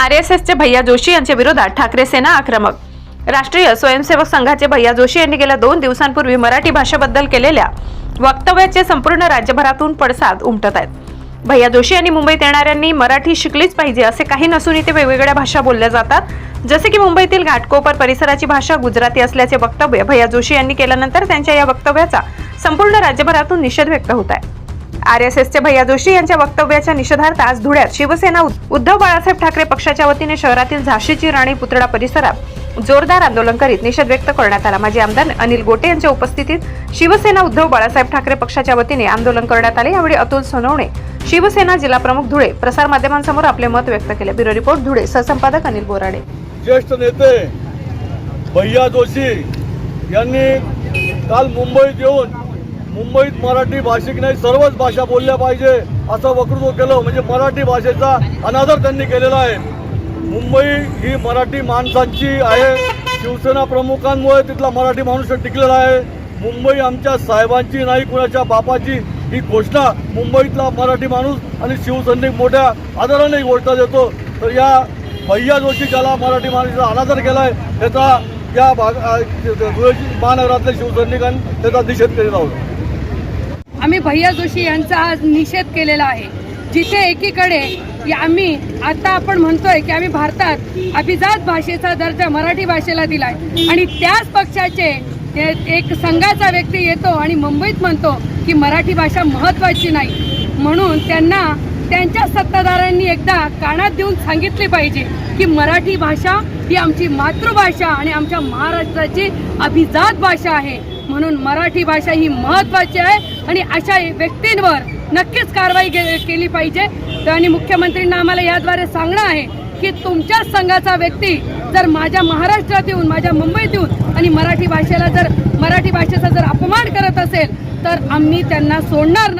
R S एसचे भैया जोशी यांच्या विरोधात ठाकरे सेना आक्रमक. राष्ट्रीय स्वयंसेवक संघाचे भैया जोशी यांनी गेल्या दोन दिवसांपूर्वी मराठी भाषेबद्दल केलेल्या वक्तव्याचे संपूर्ण राज्यभरातून पडसाद उमटत आहेत. भैया जोशी यांनी मुंबईत येणाऱ्यांनी मराठी शिकलीच पाहिजे असे काही नसून इथे वेगवेगळ्या भाषा बोलल्या जातात. जसे की मुंबईतील घाटकोपर परिसराची भाषा गुजराती असल्याचे वक्तव्य भैया जोशी यांनी केल्यानंतर त्यांच्या या वक्तव्याचा संपूर्ण राज्यभरातून निषेध व्यक्त होत आहे. आर एस एसचे भैया जोशी यांच्या वक्तव्याच्या निषेधार्थ आज धुळ्यात शिवसेना उद्धव बाळासाहेब ठाकरे पक्षाच्या वतीने शहरातील झाशीची राणी पुतळा परिसरात जोरदार आंदोलन करीत निषेध व्यक्त करण्यात आला. माजी आमदार अनिल गोटे यांच्या उपस्थितीत शिवसेना उद्धव बाळासाहेब ठाकरे पक्षाच्या वतीने आंदोलन करण्यात आले. यावेळी अतुल सोनवणे शिवसेना जिल्हा प्रमुख धुळे प्रसार माध्यमांसमोर आपले मत व्यक्त केले. Bureau report Dhule. सहसंपादक Anil Borade. ज्येष्ठ नेते भैया जोशी यांनी काल मुंबईत येऊन मुंबईत मराठी भाषिक नाही सर्वच भाषा बोलल्या पाहिजे असं वक्तृत्व केलं. म्हणजे मराठी भाषेचा अनादर त्यांनी केलेला आहे. मुंबई ही मराठी माणसांची आहे. शिवसेना प्रमुखांमुळे तिथला मराठी माणूस टिकलेला आहे. मुंबई आमच्या साहेबांची नाही कुणाच्या बापाची. ही घोषणा मुंबईतला मराठी माणूस आणि शिवसैनिक मोठ्या आदराने घोषणा देतो तर या भैया जोशी ज्याला मराठी माणसाचा अनादर केला आहे त्याचा या भाग महानगरातल्या शिवसैनिकांनी त्याचा निषेध करीत आहोत. आम्ही भैया जोशी यांचा आज निषेध केलेला आहे. जिथे एकीकडे आम्ही आता आपण म्हणतोय की आम्ही भारतात अभिजात भाषेचा दर्जा मराठी भाषेला दिलाय. आणि त्याच पक्षाचे एक संघाचा व्यक्ती येतो आणि मुंबईत म्हणतो की मराठी भाषा महत्वाची नाही. म्हणून त्यांना त्यांच्या सत्ताधाऱ्यांनी एकदा कानात देऊन सांगितले पाहिजे की मराठी भाषा ही आमची मातृभाषा आणि आमच्या महाराष्ट्राची अभिजात भाषा आहे. म्हणून मराठी भाषा ही महत्वाची आहे आणि अशा व्यक्तींवर नक्कीच कारवाई के- केली पाहिजे. तर आणि मुख्यमंत्र्यांना आम्हाला याद्वारे सांगणं आहे की तुमच्याच संघाचा व्यक्ती जर माझ्या महाराष्ट्रात येऊन माझ्या मुंबईत येऊन आणि मराठी भाषेला जर मराठी भाषेचा जर अपमान करत असेल तर आम्ही त्यांना सोडणार नाही.